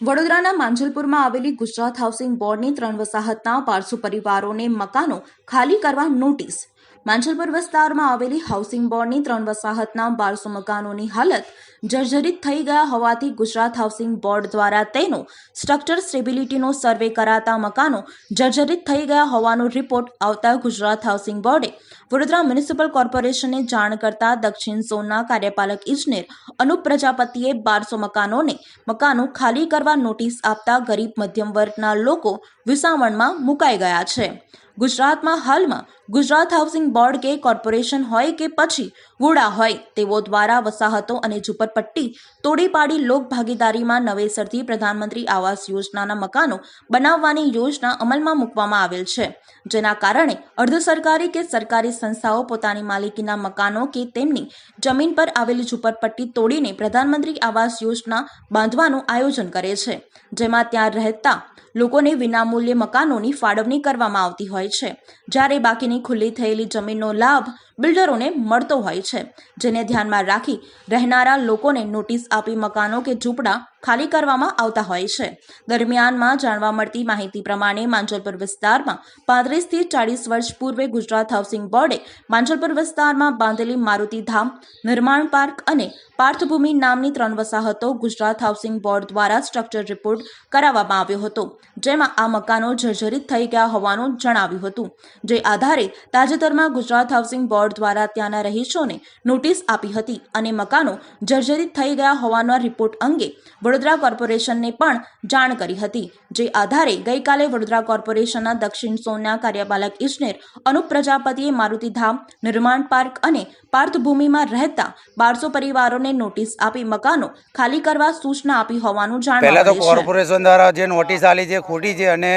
વડોદરાના માંજલપુરમાં આવેલી ગુજરાત હાઉસિંગ બોર્ડની ત્રણ વસાહતના પારસુ પરિવારોને મકાનો ખાલી કરવા નોટિસ. માંજલપુર વિસ્તારમાં આવેલી હાઉસિંગ બોર્ડની ત્રણ વસાહતના બારસો મકાનોની હાલત જર્જરિત થઈ ગયા હોવાથી ગુજરાત હાઉસિંગ બોર્ડ દ્વારા તેનો સ્ટ્રક્ચર સ્ટેબિલિટીનો સર્વે કરાતા મકાનો જર્જરિત થઈ ગયા હોવાનો રિપોર્ટ આવતા ગુજરાત હાઉસિંગ બોર્ડે વડોદરા મ્યુનિસિપલ કોર્પોરેશનને જાણ કરતા દક્ષિણ ઝોનના કાર્યપાલક ઇજનેર અનુપ પ્રજાપતિએ બારસો મકાનોને મકાનો ખાલી કરવા નોટિસ આપતા ગરીબ મધ્યમ વર્ગના લોકો વિસામણમાં મુકાઈ ગયા છે. ગુજરાતમાં હાલમાં ગુજરાત હાઉસિંગ બોર્ડ કે કોર્પોરેશન હોય કે પછી વુડા હોય, તેઓ દ્વારા વસાહતો અને ઝુંપડપટ્ટી તોડી પાડી લોકભાગીદારીમાં નવેસરથી પ્રધાનમંત્રી આવાસ યોજનાના મકાનો બનાવવાની યોજના અમલમાં મૂકવામાં આવેલ છે, જેના કારણે અર્ધ સરકારી કે સરકારી સંસ્થાઓ પોતાની માલિકીના મકાનો કે તેમની જમીન પર આવેલી ઝુંપડપટ્ટી તોડીને પ્રધાનમંત્રી આવાસ યોજના બાંધવાનું આયોજન કરે છે, જેમાં ત્યાં રહેતા લોકોને વિનામૂલ્યે મકાનોની ફાળવણી કરવામાં આવતી હોય છે. જ્યારે બાકીની ખુલ્લી થયેલી જમીનનો લાભ બિલ્ડરોને મળતો હોય છે, જેને ધ્યાનમાં રાખી રહેનારા લોકોને નોટિસ આપી મકાનો કે ઝૂંપડા ખાલી કરવામાં આવતા હોય છે. દરમિયાનમાં જાણવા મળતી માહિતી પ્રમાણે માંજલપુર વિસ્તારમાં પાંત્રીસથી ચાળીસ વર્ષ પૂર્વે ગુજરાત હાઉસિંગ બોર્ડે માંજલપુર વિસ્તારમાં બાંધેલી મારુતિ ધામ, નિર્માણ પાર્ક અને પાર્થભૂમિ નામની ત્રણ વસાહતો ગુજરાત હાઉસિંગ બોર્ડ દ્વારા સ્ટ્રક્ચર રિપોર્ટ કરાવવામાં આવ્યો હતો. જેમાં આ મકાનો જર્જરિત થઈ ગયા હોવાનું જણાવ્યું હતું. જે આધારે તાજેતરમાં ગુજરાત હાઉસિંગ બોર્ડ દ્વારા ત્યાંના રહીશોને નોટિસ આપી હતી અને મકાનો જર્જરિત થઈ ગયા હોવાના રિપોર્ટ અંગે વડોદરા કોર્પોરેશનને પણ જાણ કરી હતી. જે આધારે ગઈકાલે વડોદરા કોર્પોરેશનના દક્ષિણ સોનના કાર્યપાલક ઇજનેર અનુપ પ્રજાપતિએ મારુતિધામ નિર્માણ પાર્ક અને પાર્થભૂમિમાં રહેતા બારસો પરિવારોને નોટિસ આપી મકાનો ખાલી કરવા સૂચના આપી હોવાનું જાણવા પહેલાં તો મળે છે. કોર્પોરેશન દ્વારા જે નોટિસ આલી છે ખોટી છે અને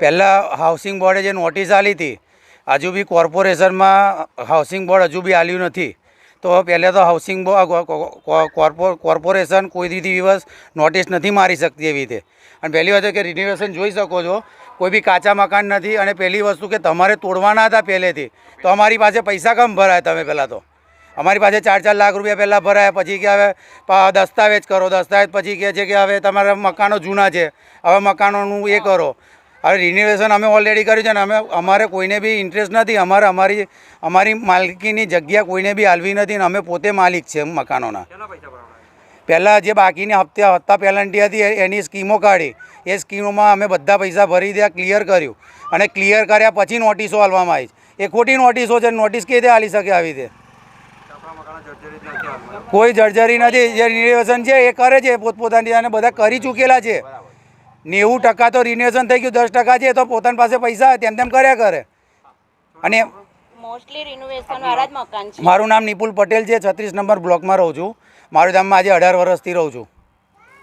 પહેલાં હાઉસિંગ બોર્ડે જે નોટિસ આવી હતી, હજુ બી કોર્પોરેશનમાં હાઉસિંગ બોર્ડ હજુ બી આવ્યું નથી. તો પહેલાં તો હાઉસિંગ કોર્પોરેશન કોઈ દીધી દિવસ નોટિસ નથી મારી શકતી એવી રીતે. અને પહેલી વાત કે રિનોવેશન જોઈ શકો છો, કોઈ બી કાચા મકાન નથી અને પહેલી વસ્તુ કે તમારે તોડવાના હતા પહેલેથી, તો અમારી પાસે પૈસા કમ ભરાય તમે પહેલાં તો. અમારી પાસે ચાર ચાર લાખ રૂપિયા પહેલાં ભરાયા પછી કે હવે દસ્તાવેજ કરો દસ્તાવેજ પછી કહે છે કે હવે તમારા મકાનો જૂના છે હવે મકાનોનું એ કરો. હવે રિનોવેશન અમે ઓલરેડી કર્યું છે ને અમે અમારે કોઈને બી ઇન્ટરેસ્ટ નથી અમારે અમારી અમારી માલિકીની જગ્યા કોઈને બી હાલવી નથી ને અમે પોતે માલિક છે મકાનોના. પહેલાં જે બાકીની હપ્તે હપ્તા પેનલ્ટી હતી એની સ્કીમો કાઢી. એ સ્કીમોમાં અમે બધા પૈસા ભરી દયા ક્લિયર કર્યું. અને ક્લિયર કર્યા પછી નોટિસો આલવામાં આવી છે. એ ખોટી નોટિસો છે નોટિસ કેવી રીતે હાલી શકે આવી રીતે? કોઈ જર્જરી નથી. જે રિનોવેશન છે એ કરે છે પોતપોતાની અને બધા કરી ચૂકેલા છે. નેવું ટકા તો રિનોવેશન થઈ ગયું દસ ટકા છે તો પોતાની પાસે પૈસા તેમ તેમ કર્યા કરે. અને મારું નામ નિપુલ પટેલ છે છત્રીસ નંબર બ્લોકમાં રહું છું. મારું ગામમાં આજે અઢાર વર્ષથી રહું છું.